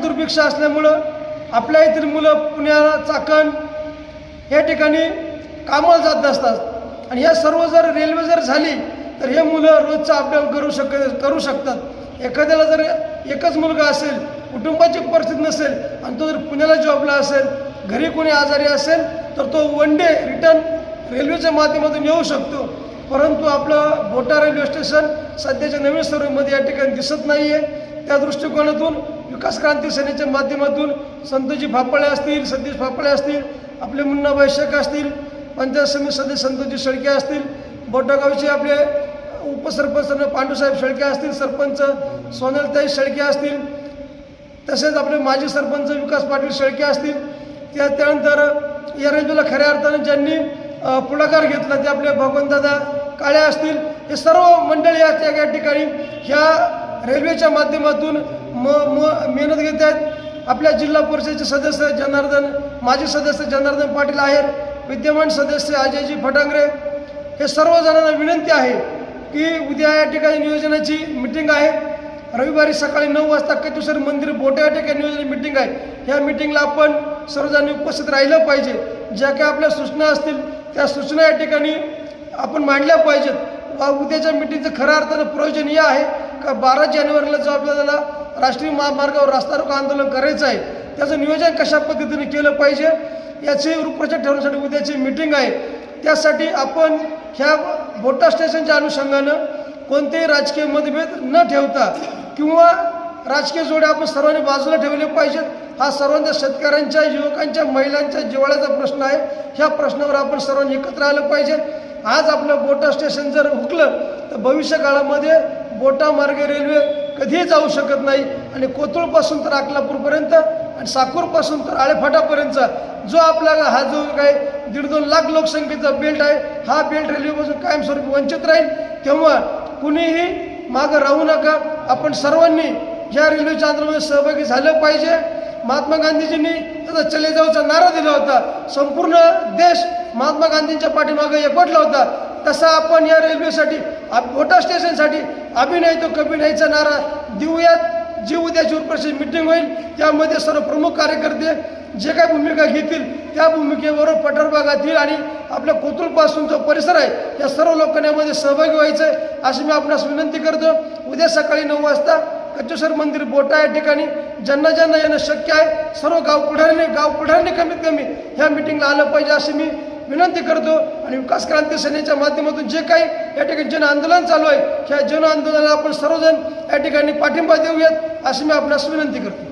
दुर्भिक्ष असल्यामुळं आपल्या येथील मुलं पुण्याला चाकण या ठिकाणी कामाला जात असतात आणि ह्या सर्व जर रेल्वे जर झाली तर हे मुलं रोजचा अपडाऊन करू शक करू शकतात. एखाद्याला जर एकच मुलगा असेल कुटुंबाची परिस्थिती नसेल आणि तो जर पुण्याला जॉबला असेल घरी कोणी आजारी असेल तर तो वन डे रिटर्न रेल्वेच्या माध्यमातून येऊ शकतो. परंतु आपलं बोटा रेल्वे स्टेशन सध्याच्या नवीन स्वरूपमध्ये या ठिकाणी दिसत नाही आहे त्या दृष्टिकोनातून विकास क्रांती सेनेच्या माध्यमातून संतोजी फापळे असतील सतीश फापळे असतील आपले मुन्नाबाई शेख असतील पंचायत समिती सदस्य संतोजी शेळके असतील बोटागावचे आपले उपसरपंच पांडूसाहेब शेळके असतील सरपंच सोनलताई शेळके असतील तसेच आपले माजी सरपंच विकास पाटील शेळके असतील त्या त्यानंतर या रेल्वेला खऱ्या अर्थानं ज्यांनी पुढाकार घेतला ते आपले भगवंतदादा काळ्या असतील हे सर्व मंडळी या या ठिकाणी ह्या रेल्वेच्या माध्यमातून म म मेहनत घेत आहेत. आपल्या जिल्हा परिषदेचे सदस्य जनार्दन माजी सदस्य जनार्दन पाटील आहेर विद्यमान सदस्य अजयजी फटांगरे. हे सर्वजणांना विनंती आहे की उद्या या ठिकाणी नियोजनाची मिटिंग आहे. रविवारी सकाळी नऊ वाजता केतुसर मंदिर बोटे या ठिकाणी नियोजन मिटिंग आहे. ह्या मिटिंगला आपण सर्वजणांनी उपस्थित राहिलं पाहिजे. ज्या काही आपल्या सूचना असतील त्या सूचना या ठिकाणी आपण मांडल्या पाहिजेत. वा उद्याच्या मिटिंगचं खऱ्या अर्थानं प्रयोजन हे आहे. बारा जानेवारीला जो आपल्याला राष्ट्रीय महामार्गावर रास्ता रोको आंदोलन करायचं आहे त्याचं नियोजन कशा पद्धतीने केलं पाहिजे याचे रूपरेषा ठेवण्यासाठी उद्याची मिटिंग आहे त्यासाठी आपण ह्या बोटा स्टेशनच्या अनुषंगानं कोणतेही राजकीय मतभेद न ठेवता किंवा राजकीय जोडे आपण सर्वांनी बाजूला ठेवले पाहिजेत हा सर्वांच्या शेतकऱ्यांच्या युवकांच्या महिलांच्या जिवाळ्याचा प्रश्न आहे ह्या प्रश्नावर आपण सर्वांनी एकत्र आलं पाहिजे. आज आपलं बोटा स्टेशन जर हुकलं तर भविष्य काळामध्ये बोटा मार्गे रेल्वे कधीही जाऊ शकत नाही. आणि कोथरूडपासून तर अकलापूरपर्यंत आणि साकूरपासून तर आळेफाटापर्यंतचा जो आपला हा जो काय दीड दोन लाख लोकसंख्येचा बेल्ट आहे हा बेल्ट रेल्वेपासून कायमस्वरूपी वंचित राहील. तेव्हा कुणीही मागं राहू नका. आपण सर्वांनी या रेल्वेच्या आंदोलनामध्ये सहभागी झालं पाहिजे. महात्मा गांधीजींनी त्याचा चले जाऊचा नारा दिला होता. संपूर्ण देश महात्मा गांधींच्या पाठीमागे एकवटला होता. तसा आपण या रेल्वेसाठी आ- मोठा स्टेशनसाठी अभिनय तो कमी नाहीचा नारा देऊयात. जी उद्याची उपस्थित मिटिंग होईल त्यामध्ये सर्व प्रमुख कार्यकर्ते जे काही भूमिका घेतील त्या भूमिकेबरोबर पठार भागातील आणि आपल्या कोथरूडपासून जो परिसर आहे या सर्व लोकांना यामध्ये सहभागी व्हायचं आहे अशी मी आपणास विनंती करतो. उद्या सकाळी नऊ वाजता कच्चेश्वर मंदिर बोटा या ठिकाणी ज्यांना ज्यांना येणं शक्य आहे सर्व गाव पुढाऱ्यांनी गाव पुढाऱ्यांनी कमीत कमी ह्या मिटिंगला आलं पाहिजे अशी मी विनंती करतो आणि विकास क्रांती सेनेच्या माध्यमातून जे काही या ठिकाणी जन आंदोलन चालू आहे ह्या जन आंदोलनाला आपण सर्वजण या ठिकाणी पाठिंबा देऊयात अशी मी आपणास विनंती करतो.